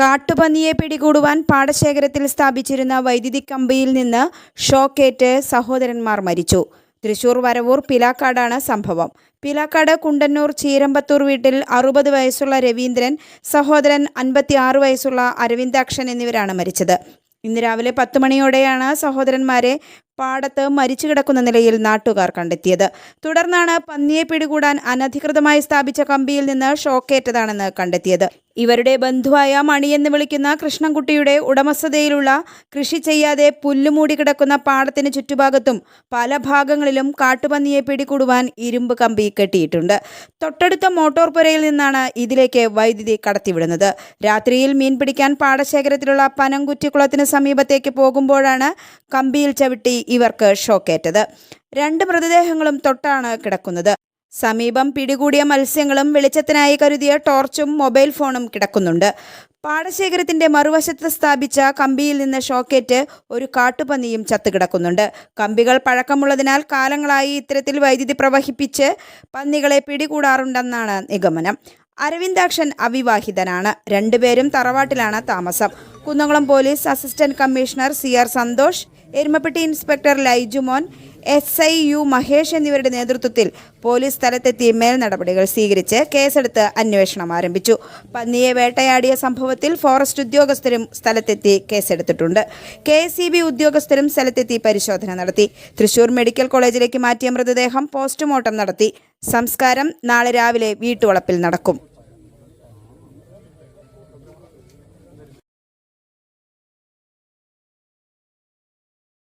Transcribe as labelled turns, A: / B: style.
A: കാട്ടുപന്നിയെ പിടികൂടുവാൻ പാടശേഖരത്തിൽ സ്ഥാപിച്ചിരുന്ന വൈദ്യുതി കമ്പിയിൽ നിന്ന് ഷോക്കേറ്റ് സഹോദരന്മാർ മരിച്ചു. തൃശൂർ വരവൂർ പിലാക്കാടാണ് സംഭവം. പിലാക്കാട് കുണ്ടന്നൂർ ചീരമ്പത്തൂർ വീട്ടിൽ അറുപത് വയസ്സുള്ള രവീന്ദ്രൻ സഹോദരൻ അൻപത്തി ആറ് വയസ്സുള്ള അരവിന്ദാക്ഷൻ എന്നിവരാണ് മരിച്ചത്. ഇന്ന് രാവിലെ പത്ത് മണിയോടെയാണ് സഹോദരന്മാരെ പാടത്ത് മരിച്ചു കിടക്കുന്ന നിലയിൽ നാട്ടുകാർ കണ്ടെത്തിയത്. തുടർന്നാണ് പന്നിയെ പിടികൂടാൻ അനധികൃതമായി സ്ഥാപിച്ച കമ്പിയിൽ നിന്ന് ഷോക്കേറ്റതാണെന്ന് കണ്ടെത്തിയത്. ഇവരുടെ ബന്ധുവായ മണിയെന്ന് വിളിക്കുന്ന കൃഷ്ണൻകുട്ടിയുടെ ഉടമസ്ഥതയിലുള്ള കൃഷി ചെയ്യാതെ പുല്ലുമൂടി കിടക്കുന്ന പാടത്തിന് ചുറ്റുഭാഗത്തും പല ഭാഗങ്ങളിലും കാട്ടുപന്നിയെ പിടികൂടുവാൻ ഇരുമ്പ് കമ്പി കെട്ടിയിട്ടുണ്ട്. തൊട്ടടുത്ത മോട്ടോർ പുരയിൽ നിന്നാണ് ഇതിലേക്ക് വൈദ്യുതി കടത്തിവിടുന്നത്. രാത്രിയിൽ മീൻ പിടിക്കാൻ പാടശേഖരത്തിലുള്ള പനംകുറ്റിക്കുളത്തിന് സമീപത്തേക്ക് പോകുമ്പോഴാണ് കമ്പിയിൽ ചവിട്ടി ഇവർക്ക് ഷോക്കേറ്റത്. രണ്ട് മൃതദേഹങ്ങളും തൊട്ടാണ് കിടക്കുന്നത്. സമീപം പിടികൂടിയ മത്സ്യങ്ങളും വെളിച്ചത്തിനായി കരുതിയ ടോർച്ചും മൊബൈൽ ഫോണും കിടക്കുന്നുണ്ട്. പാടശേഖരത്തിന്റെ മറുവശത്ത് സ്ഥാപിച്ച കമ്പിയിൽ നിന്ന് ഷോക്കേറ്റ് ഒരു കാട്ടുപന്നിയും ചത്തുകിടക്കുന്നുണ്ട്. കമ്പികൾ പഴക്കമുള്ളതിനാൽ കാലങ്ങളായി ഇത്തരത്തിൽ വൈദ്യുതി പ്രവഹിപ്പിച്ച് പന്നികളെ പിടികൂടാറുണ്ടെന്നാണ് നിഗമനം. അരവിന്ദാക്ഷൻ അവിവാഹിതനാണ്. രണ്ടുപേരും തറവാട്ടിലാണ് താമസം. Kunnamkulam police assistant commissioner C R Santhosh Erumappetty inspector Laijumon S I U Mahesh എന്നിവരുടെ നേതൃത്വത്തിൽ പോലീസ് സ്ഥലത്തെത്തി മേൽ നടപടികൾ സ്വീകരിച്ച് കേസെടുത്ത് അന്വേഷണം ആരംഭിച്ചു. പന്നിയെ വേട്ടയാടിയ സംഭവത്തിൽ ഫോറസ്റ്റ് ഉദ്യോഗസ്ഥരും സ്ഥലത്തെത്തി കേസെടുത്തിട്ടുണ്ട്. കെ ഉദ്യോഗസ്ഥരും സ്ഥലത്തെത്തി പരിശോധന നടത്തി. തൃശൂർ മെഡിക്കൽ കോളേജിലേക്ക് മാറ്റിയ മൃതദേഹം പോസ്റ്റ്മോർട്ടം നടത്തി. സംസ്കാരം നാളെ രാവിലെ വീട്ടുവളപ്പിൽ നടക്കും.